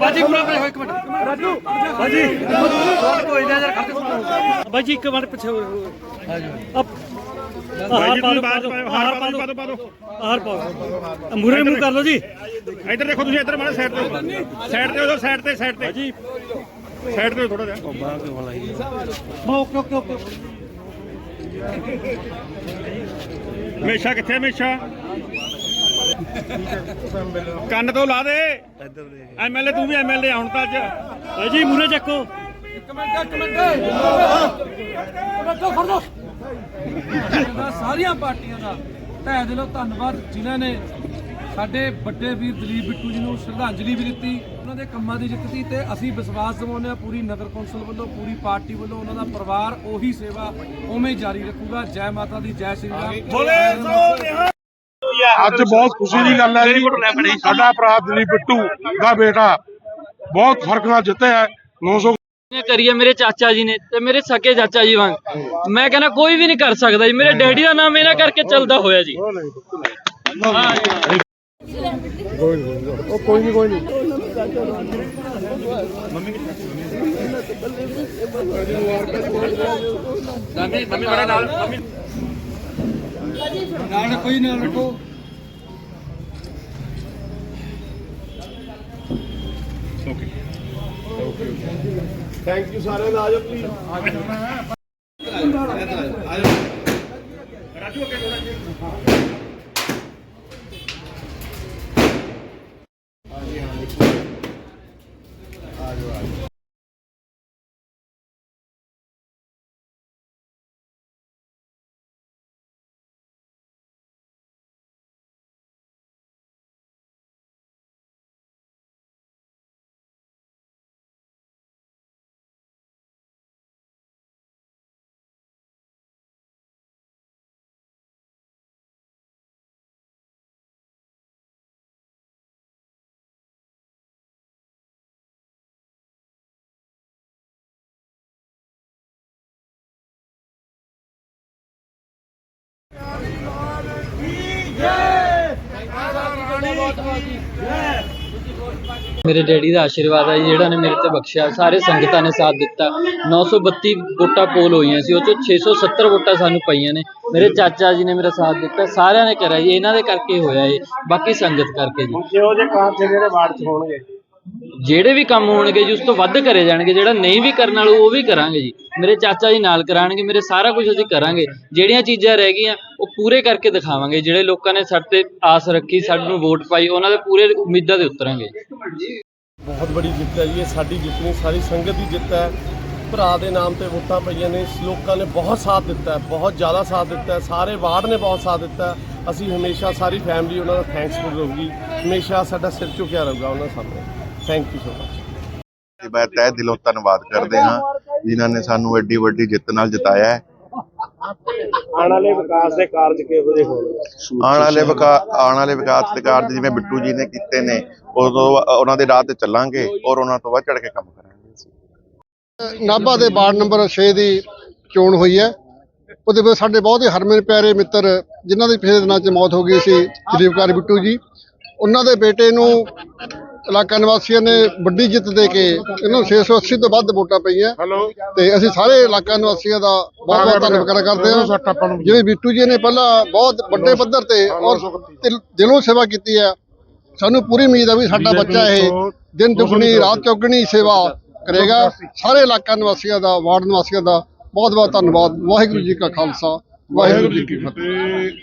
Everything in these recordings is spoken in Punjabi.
ਬਾਜੀ ਪੂਰਾ ਪਰੇ ਹੋਏ ਇੱਕ ਮਿੰਟ ਰਾਜੂ ਬਾਜੀ ਕੋਈ ਨਾ ਯਾਰ ਖੜ੍ਹ ਬਾਜੀ ਇੱਕ ਮਿੰਟ ਪਿੱਛੇ ਹੋ ਅਪ ਹਾਰ ਪਾ ਦੋ ਹਾਰ ਪਾ ਦੋ ਪਾ ਦੋ ਹਾਰ ਪਾ ਦੋ ਮੂਰੇ ਮੂੰਹ ਕਰ ਲਓ ਜੀ। ਇੱਧਰ ਦੇਖੋ ਤੁਸੀਂ ਇੱਧਰ ਮਾੜਾ ਸਾਈਡ ਤੇ। ਸਾਈਡ ਤੇ ਹੋ ਸਾਈਡ ਤੇ ਸਾਈਡ ਤੇ। ਜੀ ਸਾਈਡ ਤੇ ਥੋੜਾ ਜਿਹਾ। Okay okay okay. ਹਮੇਸ਼ਾ ਕਿੱਥੇ ਹਮੇਸ਼ਾ? ਕੰਨ ਤੋਂ ਲਾ ਦੇ। ਐਮਐਲਏ ਤੂੰ ਵੀ ਐਮਐਲਏ ਹੁਣ ਤਾਂ ਅੱਜ। ਬਾਜੀ ਮੂਰੇ ਚੱਕੋ। ਦਾ। ਸਾਰੀਆਂ ਪਾਰਟੀਆਂ ਦਾ ਤਹਿ ਦਿਲੋਂ ਧੰਨਵਾਦ। ਜਿਨ੍ਹਾਂ ਨੇ ਸਾਡੇ ਵੱਡੇ ਵੀਰ ਦਲੀਪ ਬਿੱਟੂ ਜੀ ਨੂੰ ਸ਼ਰਧਾਂਜਲੀ ਵੀ ਦਿੱਤੀ ਉਹਨਾਂ ਦੇ ਕੰਮਾਂ ਦੀ ਜਿੱਤ ਦੀ ਤੇ ਅਸੀਂ ਵਿਸ਼ਵਾਸ ਦਿਵਾਉਂਦੇ ਹਾਂ ਪੂਰੀ ਨਗਰ ਕੌਂਸਲ ਵੱਲੋਂ ਪੂਰੀ ਪਾਰਟੀ ਵੱਲੋਂ ਉਹਨਾਂ ਦਾ ਪਰਿਵਾਰ ਉਹੀ ਸੇਵਾ ਉਵੇਂ ਜਾਰੀ ਰੱਖੂਗਾ। ਜੈ ਮਾਤਾ ਦੀ ਜੈ ਸ਼੍ਰੀ ਰਾਮ। ਬੋਲੇ ਸੋ ਅੱਜ ਬਹੁਤ ਖੁਸ਼ੀ ਦੀ ਗੱਲ ਹੈ ਜੀ। ਸਾਡਾ ਭਰਾ ਦਲੀਪ ਬਿੱਟੂ ਦਾ ਬੇਟਾ ਬਹੁਤ ਫ਼ਰਕ ਨਾਲ ਜਿੱਤਿਆ ਹੈ। 900 ਕਰੀਏ ਮੇਰੇ ਚਾਚਾ ਜੀ ਨੇ ਤੇ ਮੇਰੇ ਸਕੇ ਚਾਚਾ ਜੀ ਵਾਂਗ। ਮੈਂ ਕਹਿੰਦਾ ਕੋਈ ਵੀ ਨਹੀਂ ਕਰ ਸਕਦਾ ਜੀ। ਮੇਰੇ ਡੈਡੀ ਦਾ ਨਾਮ ਇਹਨਾਂ ਕਰਕੇ ਚੱਲਦਾ ਹੋਇਆ ਜੀ। ਨਾਲ ਕੋਈ ਨਾਲ ਰੱਖੋ ਥੈਂਕ ਯੂ ਸਾਰਿਆਂ ਦਾ ਆਜੋ ਪਲੀਜ਼ ਮੇਰੇ ਡੈਡੀ ਦਾ ਆਸ਼ੀਰਵਾਦ ਹੈ ਜਿਹੜਾ ਨੇ ਮੇਰੇ ਤੇ ਬਖਸ਼ਿਆ। ਸਾਰੇ ਸੰਗਤਾਂ ਨੇ ਸਾਥ ਦਿੱਤਾ। 932 ਵੋਟਾਂ ਪੋਲ ਹੋਈਆਂ ਸੀ, ਉਹ ਚੋਂ 670 ਵੋਟਾਂ ਸਾਨੂੰ ਪਈਆਂ ਨੇ। ਮੇਰੇ ਚਾਚਾ ਜੀ ਨੇ ਮੇਰਾ ਸਾਥ ਦਿੱਤਾ, ਸਾਰਿਆਂ ਨੇ ਕਰਿਆ ਜੀ, ਇਹਨਾਂ ਦੇ ਕਰਕੇ ਹੋਇਆ ਇਹ, ਬਾਕੀ ਸੰਗਤ ਕਰਕੇ ਜੀ। ਜਿਹੋ ਜਿਹੇ ਕੰਮ ਜਿਹੜੇ ਵਾਰਡ 'ਚ ਹੋਣਗੇ? ਜਿਹੜੇ ਵੀ ਕੰਮ ਹੋਣਗੇ ਜੀ, ਉਸ ਤੋਂ ਵੱਧ ਕਰੇ ਜਾਣਗੇ। ਜਿਹੜਾ ਨਹੀਂ ਵੀ ਕਰਨ ਵਾਲਾ, ਉਹ ਵੀ ਕਰਾਂਗੇ ਜੀ। ਮੇਰੇ ਚਾਚਾ ਜੀ ਨਾਲ ਕਰਾਣਗੇ ਮੇਰੇ ਸਾਰਾ ਕੁਝ ਅਸੀਂ ਕਰਾਂਗੇ। ਜਿਹੜੀਆਂ ਚੀਜ਼ਾਂ ਰਹਿ ਗਈਆਂ, ਉਹ ਪੂਰੇ ਕਰਕੇ ਦਿਖਾਵਾਂਗੇ। ਜਿਹੜੇ ਲੋਕਾਂ ਨੇ ਸਾਡੇ ਤੇ ਆਸ ਰੱਖੀ ਸਾਨੂੰ ਵੋਟ ਪਾਈ, ਉਹਨਾਂ ਦੇ ਪੂਰੇ ਉਮੀਦਾਂ ਤੇ ਉਤਰਾਂਗੇ। ਬਹੁਤ ਬੜੀ ਜਿੱਤ ਹੈ ਜੀ, ਇਹ ਸਾਡੀ ਜਿੱਤ ਨਹੀਂ, ਸਾਰੀ ਸੰਗਤ ਦੀ ਜਿੱਤ ਹੈ। ਭਰਾ ਦੇ ਨਾਮ ਤੇ ਵੋਟਾਂ ਪਈਆਂ ਨੇ, ਲੋਕਾਂ ਨੇ ਬਹੁਤ ਸਾਥ ਦਿੱਤਾ ਬਹੁਤ ਜ਼ਿਆਦਾ ਸਾਥ ਦਿੱਤਾ ਸਾਰੇ ਵਾਰਡ ਨੇ ਬਹੁਤ ਸਾਥ ਦਿੱਤਾ ਅਸੀਂ ਹਮੇਸ਼ਾ ਸਾਰੀ ਫੈਮਿਲੀ, ਉਹਨਾਂ ਦਾ ਥੈਂਕਸਫੁਲ ਰਹੂਗੀ। ਹਮੇਸ਼ਾ ਸਾਡਾ ਸਿਰ ਝੁਕਿਆ ਰਹੂਗਾ ਉਹਨਾਂ ਸਾਹਮਣੇ। ਥੈਂਕ ਯੂ ਸੋ ਮਚ ਤੇ ਮੈਂ ਤਹਿ ਦਿਲੋਂ ਧੰਨਵਾਦ ਕਰਦੇ ਹਾਂ ਜਿਨ੍ਹਾਂ ਨੇ ਸਾਨੂੰ ਐਡੀ ਵੱਡੀ ਜਿੱਤ ਨਾਲ ਜਿਤਾਇਆ ਹੈ। ਆਉਣ ਵਾਲੇ ਵਿਕਾਸ ਦੇ ਕਾਰਜ ਕਿਹੋ ਜਿਹੇ ਹੋਣਗੇ? ਆਉਣ ਵਾਲੇ ਵਿਕਾ ਆਉਣ ਵਾਲੇ ਵਿਕਾਸ ਦੇ ਕਾਰਜ ਜਿਵੇਂ ਬਿੱਟੂ ਜੀ ਨੇ ਕੀਤੇ ਨੇ ਉਦੋਂ ਉਹਨਾਂ ਦੇ ਰਾਹ ਤੇ ਚੱਲਾਂਗੇ ਔਰ ਉਹਨਾਂ ਤੋਂ ਵੱਧ ਚੜ ਕੇ ਕੰਮ ਕਰਾਂਗੇ ਨਾਭਾ ਦੇ ਵਾਰਡ ਨੰਬਰ 6 ਦੀ ਚੋਣ ਹੋਈ ਹੈ। ਉਹਦੇ ਵਿੱਚ ਸਾਡੇ ਬਹੁਤ ਹੀ ਹਰਮਨ ਪਿਆਰੇ ਮਿੱਤਰ ਜਿਨ੍ਹਾਂ ਦੀ ਪਿਛਲੇ ਦਿਨਾਂ 'ਚ ਮੌਤ ਹੋ ਗਈ ਸੀ ਦਲੀਪ ਕੁਮਾਰ ਬਿੱਟੂ ਜੀ। ਉਹਨਾਂ ਦੇ ਬੇਟੇ ਨੂੰ ਇਲਾਕਾ ਨਿਵਾਸੀਆਂ ਨੇ ਵੱਡੀ ਜਿੱਤ ਦੇ ਕੇ ਇਹਨਾਂ ਨੂੰ 680 ਤੋਂ ਵੱਧ ਵੋਟਾਂ ਪਈਆਂ। ਤੇ ਅਸੀਂ ਸਾਰੇ ਇਲਾਕਾ ਨਿਵਾਸੀਆਂ ਦਾ ਬਹੁਤ ਬਹੁਤ ਧੰਨਵਾਦ ਕਰਦੇ ਹਾਂ। ਜਿਵੇਂ ਬਿੱਟੂ ਜੀ ਨੇ ਪਹਿਲਾਂ ਬਹੁਤ ਵੱਡੇ ਪੱਧਰ ਤੇ ਔਰ ਦਿਲ- ਸੇਵਾ ਕੀਤੀ ਹੈ। ਸਾਨੂੰ ਪੂਰੀ ਉਮੀਦ ਹੈ ਵੀ ਸਾਡਾ ਬੱਚਾ ਇਹ ਦਿਨ ਦੁਗਣੀ ਰਾਤ ਚੌਗਣੀ ਸੇਵਾ ਕਰੇਗਾ। ਸਾਰੇ ਇਲਾਕਾ ਨਿਵਾਸੀਆਂ ਦਾ ਵਾਰਡ ਨਿਵਾਸੀਆਂ ਦਾ ਬਹੁਤ ਬਹੁਤ ਧੰਨਵਾਦ। ਵਾਹਿਗੁਰੂ ਜੀ ਕਾ ਖਾਲਸਾ ਵਾਹਿਗੁਰੂ ਜੀ ਕੀ ਫਤਿਹ।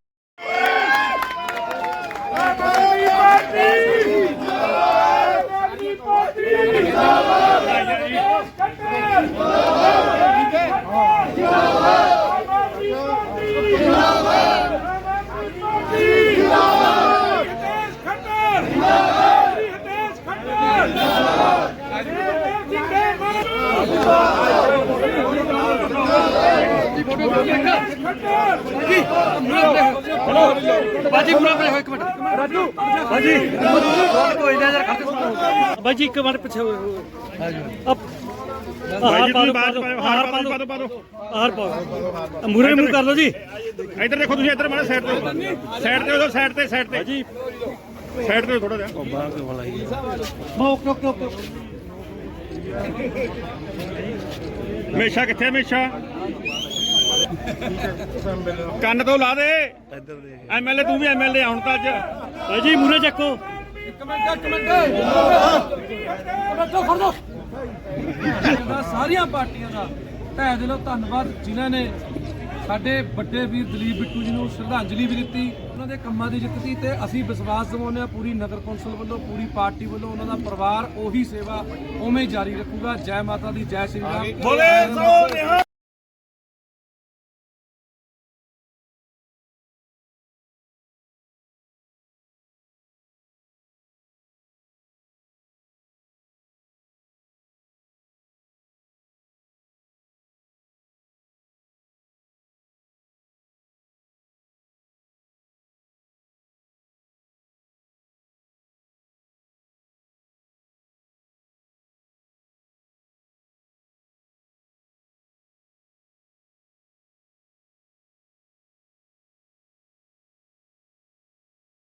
ਬਾਜੀ ਪੂਰਾ ਪਰੇ ਹੋਏ ਇੱਕ ਮਿੰਟ ਰਾਜੂ ਬਾਜੀ ਕੋਈ ਨਾ ਯਾਰ ਖੜਕੇ ਬਾਜੀ ਇੱਕ ਮਿੰਟ ਪਿੱਛੇ ਹੋਏ ਹੋਏ ਬਾਈ ਜੀ ਤੁਸੀਂ ਬਾਅਦ ਚ ਪਾਇਓ ਹਾਰ ਪਾ ਦਿਓ ਪਾ ਦਿਓ ਹਾਰ ਪਾਓ ਮੂਰੇ ਮੂੰਹ ਕਰ ਲਓ ਜੀ। ਇੱਧਰ ਦੇਖੋ ਤੁਸੀਂ ਇੱਧਰ ਮਾੜਾ ਸਾਈਡ ਤੇ ਸਾਈਡ ਤੇ ਹੋ ਸਾਈਡ ਤੇ ਸਾਈਡ ਤੇ। ਜੀ। ਸਾਈਡ ਤੇ ਥੋੜਾ ਜਿਹਾ। Okay okay okay. ਹਮੇਸ਼ਾ ਕਿੱਥੇ ਹਮੇਸ਼ਾ? ਕੰਨ ਤੋਂ ਲਾ ਦੇ। ਐਮਐਲਏ ਤੂੰ ਵੀ ਐਮਐਲਏ ਹੁਣ ਤਾਂ ਅੱਜ। ਬਾਜੀ ਮੂਰੇ ਚੱਕੋ। ਇੱਕ ਮਿੰਟ ਇੱਕ ਮਿੰਟ। ਬੱਚੋ ਖੜ ਜਾ ਦਾ ਸਾਰੀਆਂ ਪਾਰਟੀਆਂ ਦਾ ਤਹਿ ਦਿਲੋਂ ਧੰਨਵਾਦ। ਜਿਨ੍ਹਾਂ ਨੇ ਸਾਡੇ ਵੱਡੇ ਵੀਰ ਦਲੀਪ ਬਿੱਟੂ ਜੀ ਨੂੰ ਸ਼ਰਧਾਂਜਲੀ ਵੀ ਦਿੱਤੀ, ਉਹਨਾਂ ਦੇ ਕੰਮਾਂ ਦੀ ਜਿੱਤ ਸੀ ਤੇ ਅਸੀਂ ਵਿਸ਼ਵਾਸ ਦਿਵਾਉਂਦੇ ਹਾਂ ਪੂਰੀ ਨਗਰ ਕੌਂਸਲ ਵੱਲੋਂ, ਪੂਰੀ ਪਾਰਟੀ ਵੱਲੋਂ, ਉਹਨਾਂ ਦਾ ਪਰਿਵਾਰ ਉਹੀ ਸੇਵਾ ਉਵੇਂ ਹੀ ਜਾਰੀ ਰੱਖੂਗਾ। ਜੈ ਮਾਤਾ ਦੀ, ਜੈ ਸ਼੍ਰੀ ਰਾਮ। ਬੋਲੇ ਸੋ ਨਿਹਾਲ।